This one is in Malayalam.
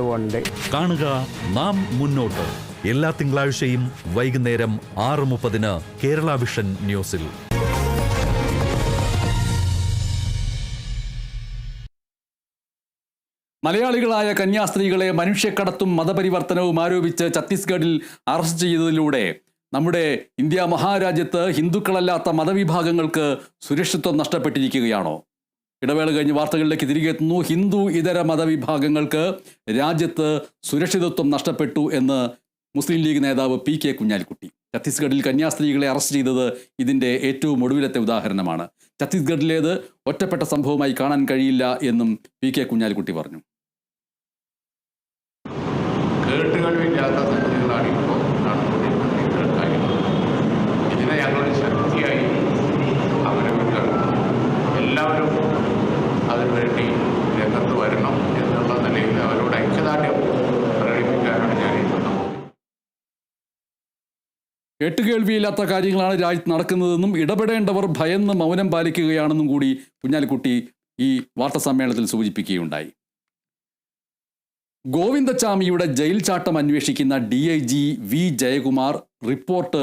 ഉണ്ട് കാണുക നാം മുന്നോട്ട്. എല്ലാ തിങ്കളാഴ്ചയും വൈകുന്നേരം ആറ് മുപ്പതിന് കേരള വിഷൻ ന്യൂസിൽ. മലയാളികളായ കന്യാസ്ത്രീകളെ മനുഷ്യക്കടത്തും മതപരിവർത്തനവും ആരോപിച്ച് ഛത്തീസ്ഗഡിൽ അറസ്റ്റ് ചെയ്തതിലൂടെ നമ്മുടെ ഇന്ത്യ മഹാരാജ്യത്ത് ഹിന്ദുക്കളല്ലാത്ത മതവിഭാഗങ്ങൾക്ക് സുരക്ഷിത്വം നഷ്ടപ്പെട്ടിരിക്കുകയാണോ? ഇടവേള കഴിഞ്ഞ് വാർത്തകളിലേക്ക് തിരികെ എത്തുന്നു. ഹിന്ദു ഇതര മതവിഭാഗങ്ങൾക്ക് രാജ്യത്ത് സുരക്ഷിതത്വം നഷ്ടപ്പെട്ടു എന്ന് മുസ്ലിം ലീഗ് നേതാവ് പി കെ കുഞ്ഞാലിക്കുട്ടി. ഛത്തീസ്ഗഡിൽ കന്യാസ്ത്രീകളെ അറസ്റ്റ് ചെയ്തത് ഇതിന്റെ ഏറ്റവും ഒടുവിലത്തെ ഉദാഹരണമാണ്. ഛത്തീസ്ഗഡിലേത് ഒറ്റപ്പെട്ട സംഭവമായി കാണാൻ കഴിയില്ല എന്നും പി കെ കുഞ്ഞാലിക്കുട്ടി പറഞ്ഞു. കേട്ടുകളില്ലാത്ത സംഗതികളാണ് വരണം എന്നുള്ള നിലയിൽ അവരോട് ഐക്യദാർഢ്യം പ്രകടിപ്പിക്കാനാണ് ഞാൻ കേട്ടുകേൾവിയില്ലാത്ത കാര്യങ്ങളാണ് രാജ്യത്ത് നടക്കുന്നതെന്നും ഇടപെടേണ്ടവർ ഭയന്ന് മൗനം പാലിക്കുകയാണെന്നും കൂടി കുഞ്ഞാലിക്കുട്ടി ഈ വാർത്താ സമ്മേളനത്തിൽ സൂചിപ്പിക്കുകയുണ്ടായി. ഗോവിന്ദച്ചാമിയുടെ ജയിൽ ചാട്ടം അന്വേഷിക്കുന്ന D I G V Jayakumar report